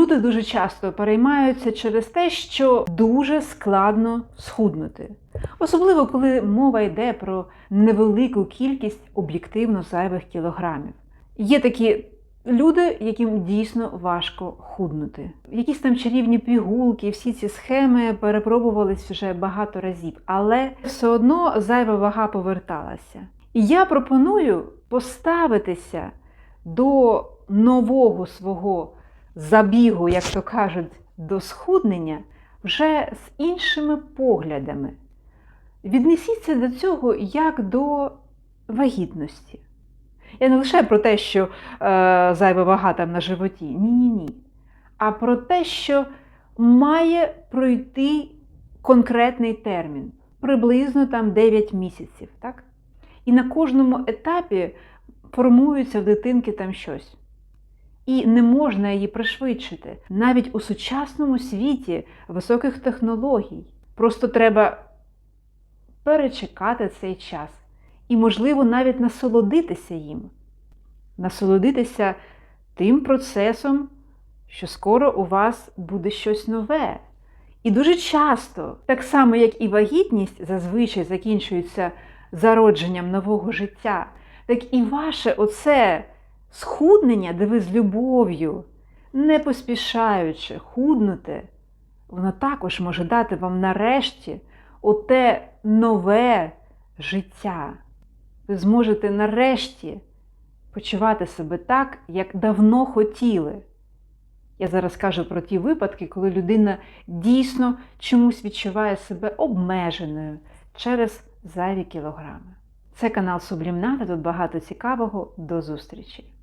Люди дуже часто переймаються через те, що дуже складно схуднути. Особливо, коли мова йде про невелику кількість об'єктивно зайвих кілограмів. Є такі люди, яким дійсно важко худнути. Якісь там чарівні пігулки, всі ці схеми перепробувались вже багато разів, але все одно зайва вага поверталася. І я пропоную поставитися до нового свого забігу, як то кажуть, до схуднення вже з іншими поглядами. Віднесіться до цього як до вагітності. Я не лише про те, що е, зайва вага там на животі. Ні-ні ні. А про те, що має пройти конкретний термін, приблизно там 9 місяців. Так? І на кожному етапі формується в дитинки там щось. І не можна її пришвидшити. Навіть у сучасному світі високих технологій. Просто треба перечекати цей час і, можливо, навіть насолодитися їм, насолодитися тим процесом, що скоро у вас буде щось нове. І дуже часто, так само як і вагітність зазвичай закінчується зародженням нового життя, так і ваше оце схуднення, де ви з любов'ю, не поспішаючи худнути, воно також може дати вам нарешті оте нове життя. Ви зможете нарешті почувати себе так, як давно хотіли. Я зараз кажу про ті випадки, коли людина дійсно чомусь відчуває себе обмеженою через зайві кілограми. Це канал Сублімната, тут багато цікавого. До зустрічі!